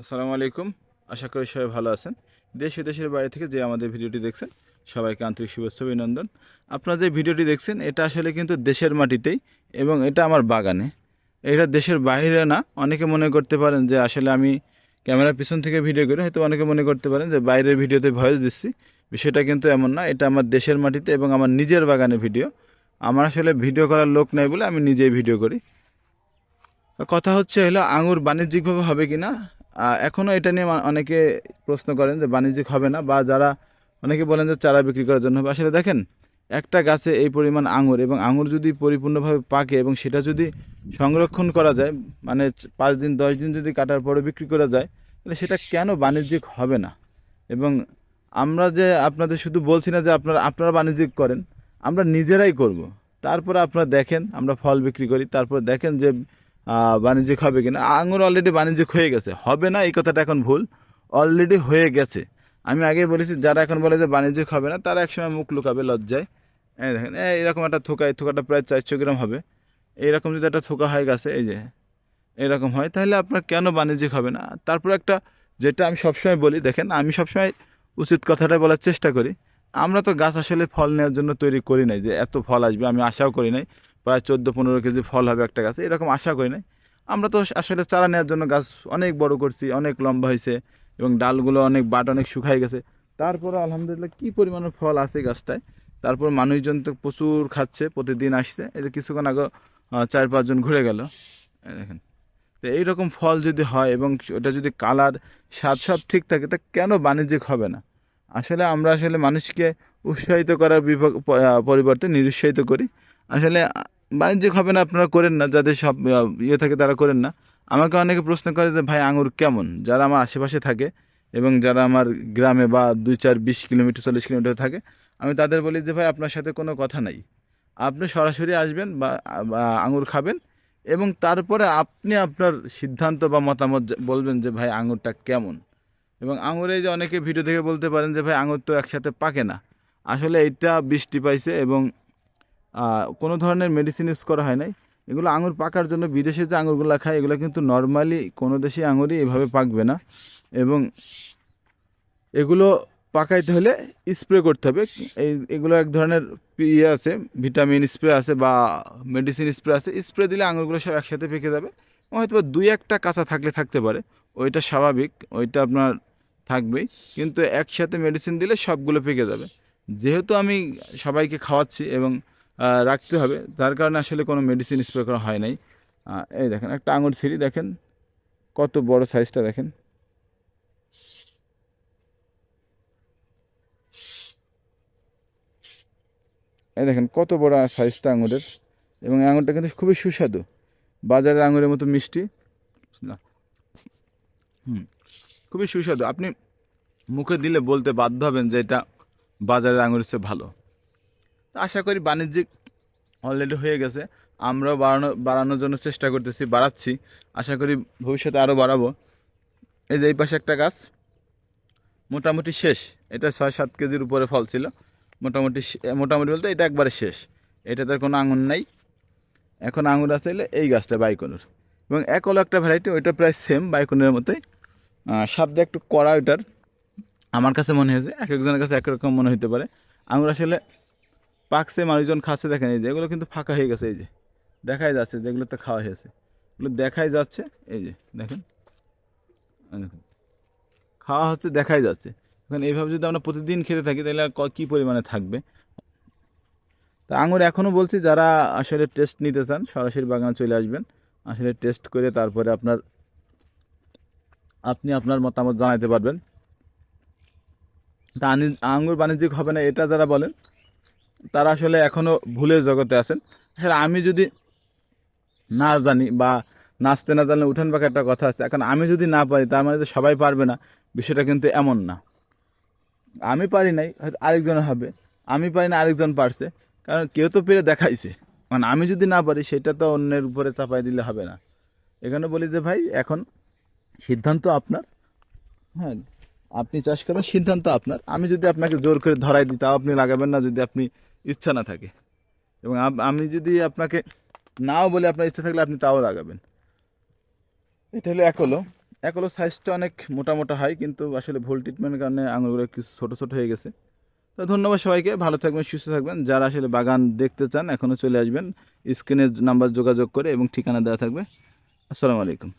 আসসালামু আলাইকুম। আশা করি সবাই ভালো আছেন। দেশ ও দেশের বাইরে থেকে যে আমাদের ভিডিওটি দেখছেন, সবাইকে আন্তরিক শুভেচ্ছা অভিনন্দন। আপনারা যে ভিডিওটি দেখছেন, এটা আসলে কিন্তু দেশের মাটিতেই এবং এটা আমার বাগানে। এটা দেশের বাইরে না, অনেকে মনে করতে পারেন যে আসলে আমি ক্যামেরার পিছন থেকে ভিডিও করি, হয়তো অনেকে মনে করতে পারেন যে বাইরের ভিডিওতে ভয়েস দিচ্ছি। বিষয়টা কিন্তু এমন না, এটা আমার দেশের মাটিতে এবং আমার নিজের বাগানে ভিডিও। আমার আসলে ভিডিও করার লোক নেই বলে আমি নিজেই ভিডিও করি। কথা হচ্ছে হলো আঙুর বাণিজ্যিকভাবে হবে কি না এখনও এটা নিয়ে অনেকে প্রশ্ন করেন যে বাণিজ্যিক হবে না, বা যারা অনেকে বলেন যে চারা বিক্রি করার জন্য হবে। আসলে দেখেন, একটা গাছে এই পরিমাণ আঙুর, এবং আঙুর যদি পরিপূর্ণভাবে পাকে এবং সেটা যদি সংরক্ষণ করা যায় মানে পাঁচ দিন, দশ দিন যদি কাটার পরে বিক্রি করা যায়, তাহলে সেটা কেন বাণিজ্যিক হবে না? এবং আমরা যে আপনাদের শুধু বলছি না যে আপনারা আপনারা বাণিজ্যিক করেন, আমরা নিজেরাই করব। তারপরে আপনারা দেখেন, আমরা ফল বিক্রি করি, তারপর দেখেন যে বাণিজ্যিক হবে কিনা? আঙুর অলরেডি বাণিজ্যিক হয়ে গেছে। হবে না, এই কথাটা এখন ভুল। অলরেডি হয়ে গেছে। আমি আগেই বলেছি, যারা এখন বলে যে বাণিজ্যিক হবে না, তারা একসময় মুখ লুকাবে লজ্জায়। এই দেখেন এরকম একটা থোকা, এই থোকাটা প্রায় চারশো গ্রাম হবে। এইরকম যদি একটা থোকা হয়ে গেছে, এই যে, এরকম হয়, তাহলে আপনার কেন বাণিজ্যিক হবে না? তারপর একটা, যেটা আমি সবসময় বলি, দেখেন, আমি সবসময় উচিত কথাটা বলার চেষ্টা করি। আমরা তো গাছ আসলে ফল নেওয়ার জন্য তৈরি করি নাই যে, এত ফল আসবে, আমি আশাও করি নাই। প্রায় চোদ্দ পনেরো কেজি ফল হবে একটা গাছে, এরকম আশা করি নাই। আমরা তো আসলে চারা নেওয়ার জন্য গাছ অনেক বড় করছি, অনেক লম্বা হয়েছে এবং ডালগুলো অনেক বাট অনেক শুকাই গেছে। তারপরে আলহামদুলিল্লাহ কী পরিমাণের ফল আছে গাছটায়? তারপর মানুষজন তো প্রচুর খাচ্ছে, প্রতিদিন আসছে। এই যে কিছুক্ষণ আগে চার পাঁচজন ঘুরে গেল। দেখেন। তো এইরকম ফল যদি হয় এবং ওটা যদি কালার, স্বাদ সব ঠিক থাকে, তা কেন বাণিজ্যিক হবে না? আসলে আমরা আসলে মানুষকে উৎসাহিত করার পরিবর্তে নিরুৎসাহিত করি। আসলে বাণিজ্যিক হবে না আপনারা করেন না, যাদের সব ইয়ে থাকে তারা করেন না। আমাকে অনেকে প্রশ্ন করে যে, ভাই আঙুর কেমন? যারা আমার আশেপাশে থাকে এবং যারা আমার গ্রামে বা দুই চার বিশ কিলোমিটার, চল্লিশ কিলোমিটার থাকে, আমি তাদের বলি যে, ভাই, আপনার সাথে কোনো কথা নাই। আপনি সরাসরি আসবেন বা আঙুর খাবেন এবং তারপরে আপনি আপনার সিদ্ধান্ত বা মতামত বলবেন যে, ভাই আঙুরটা কেমন? এবং আঙুরে যে অনেকে ভিডিও দেখে বলতে পারেন যে, ভাই আঙুর তো একসাথে পাকে না। আসলে এইটা বৃষ্টি পাইছে এবং কোনো ধরনের মেডিসিন ইউজ করা হয় নাই। এগুলো আঙুর পাকার জন্য বিদেশে যে আঙুরগুলো খায়, এগুলো কিন্তু নর্মালি কোনো দেশে আঙুরই এভাবে পাকবে না। এবং এগুলো পাকাইতে হলে স্প্রে করতে হবে। এই, এগুলো এক ধরনের ইয়ে আছে ভিটামিন স্প্রে আছে বা মেডিসিন স্প্রে আছে। স্প্রে দিলে আঙুরগুলো সব একসাথে পেকে যাবে। হয়তো দুই একটা কাঁচা থাকলে থাকতে পারে। ওইটা স্বাভাবিক, ওইটা আপনার থাকবেই। কিন্তু একসাথে মেডিসিন দিলে সবগুলো পেকে যাবে। যেহেতু আমি সবাইকে খাওয়াচ্ছি এবং রাখতে হবে। তার কারণে আসলে কোনো মেডিসিন স্প্রে করা হয় নাই। এই দেখেন, একটা আঙুর ছিঁড়ি দেখেন, কত বড় সাইজটা দেখেন। এই দেখেন, কত বড় সাইজটা আঙুরের। এবং আঙুরটা কিন্তু খুবই সুস্বাদু। বাজারের আঙুরের মতো মিষ্টি। না। হুম। খুবই সুস্বাদু। আপনি মুখে দিলে বলতে বাধ্য হবেন যে এটা বাজারের আঙুরের চেয়ে ভালো। তা আশা করি বাণিজ্যিক অলরেডি হয়ে গেছে। আমরাও বাড়ানো, বাড়ানোর জন্য চেষ্টা করতেছি, বাড়াচ্ছি। আশা করি ভবিষ্যতে আরও বাড়াবো। এই যে এই পাশে একটা গাছ, মোটামুটি শেষ। এটা ছয় সাত কেজির উপরে ফল ছিল। মোটামুটি মোটামুটি বলতে এটা একবারে শেষ। এটাতে কোনো আঙুর নাই। এখন আঙুর আছে এই গাছটা বাইকনুর। এবং এক হলো একটা ভ্যারাইটি ওইটা প্রায় সেম বাইকনের মতোই। স্বাদটা একটু কড়া ওইটার। আমার কাছে মনে হয়েছে, এক একজনের কাছে একরকম মনে হতে পারে। আঙুর আসলে পাকছে, মানুষজন খাচ্ছে, দেখেন এই যে, এগুলো কিন্তু ফাঁকা হয়ে গেছে, এই যে। দেখাই যাচ্ছে, যেগুলো তো খাওয়া হয়েছে। এগুলো দেখাই যাচ্ছে, এই যে, দেখেন। দেখুন। খাওয়া হচ্ছে, দেখাই যাচ্ছে। এখন এইভাবে যদি আমরা প্রতিদিন খেতে থাকি, তাহলে আর ক- পরিমাণে থাকবে? তা আঙুর এখনও বলছি, যারা আসলে টেস্ট নিতে চান, সরাসরি বাগানে চলে আসবেন। আসলে টেস্ট করে তারপরে আপনার, আপনি আপনার মতামত জানাতে পারবেন। তা আঙ্গুর বাণিজ্যিক হবে না, এটা যারা বলেন তারা আসলে এখনও ভুলের জগতে আছেন। আসলে আমি যদি না জানি বা নাচতে না জানলে উঠান পাখা একটা কথা আছে। এখন আমি যদি না পারি, তার মানে যে সবাই পারবে না। বিষয়টা কিন্তু এমন না। আমি পারি নাই, হয়তো আরেকজন হবে। আমি পারি না, আরেকজন পারছে। কারণ কেউ তো পেরে দেখাইছে। মানে আমি যদি না পারি, সেটা তো অন্যের উপরে চাপাই দিলে হবে না। এখানে বলি যে, ভাই, এখন সিদ্ধান্ত আপনার। হ্যাঁ আপনি চাষ করেন সিদ্ধান্ত আপনার। আমি যদি আপনাকে জোর করে ধরাই দিই, তাও আপনি লাগাবেন না। যদি আপনি ইচ্ছা না থাকে। এবং আমি যদি আপনাকে নাও বলে আপনার ইচ্ছা থাকলে আপনি তাও লাগাবেন। এটা হলো এক হলো। এক হলো সাইজটা অনেক মোটা মোটা হয় কিন্তু আসলে ভুল ট্রিটমেন্টের কারণে আঙুরগুলো কিছু ছোটো ছোটো হয়ে গেছে। তো ধন্যবাদ সবাইকে, ভালো থাকবেন, সুস্থ থাকবেন। যারা আসলে বাগান দেখতে চান এখনও চলে আসবেন। স্ক্রিনের নাম্বার যোগাযোগ করে এবং ঠিকানা দেওয়া থাকবে। আসসালামু আলাইকুম।